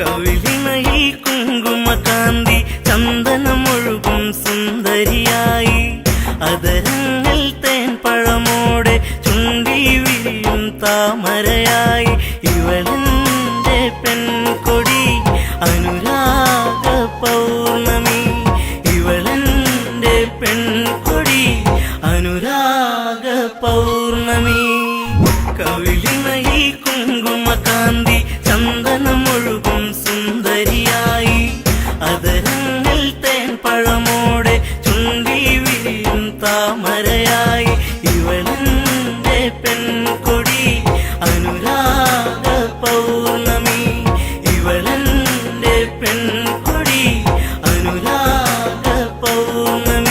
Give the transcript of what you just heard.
കവിളിണയിൽ കുങ്കുമകാന്തി ചന്ദനമൊഴുകും സുന്ദരിയായി. അതരങ്ങൾ തേൻ പഴമോടെ ചുണ്ടി വിരിയും താമരയായി. ഇവളെന്റെ പെൺകൊടി അനുരാഗ പൗർണമി. ഇവളെന്റെ പെൺകൊടി അനുരാഗ പൗർണമി. കവിളിണയിൽ കുങ്കുമകാന്തി ചന്ദനമൊഴുകും കണ്ണിൽ തേൻ പഴമോടെ ചുണ്ടി വിരിയും താമരയായി. ഇവളെന്റെ പെൺകൊടി അനുരാഗ പൗർണമി. ഇവളെന്റെ പെൺകൊടി അനുരാഗ പൗർണമി.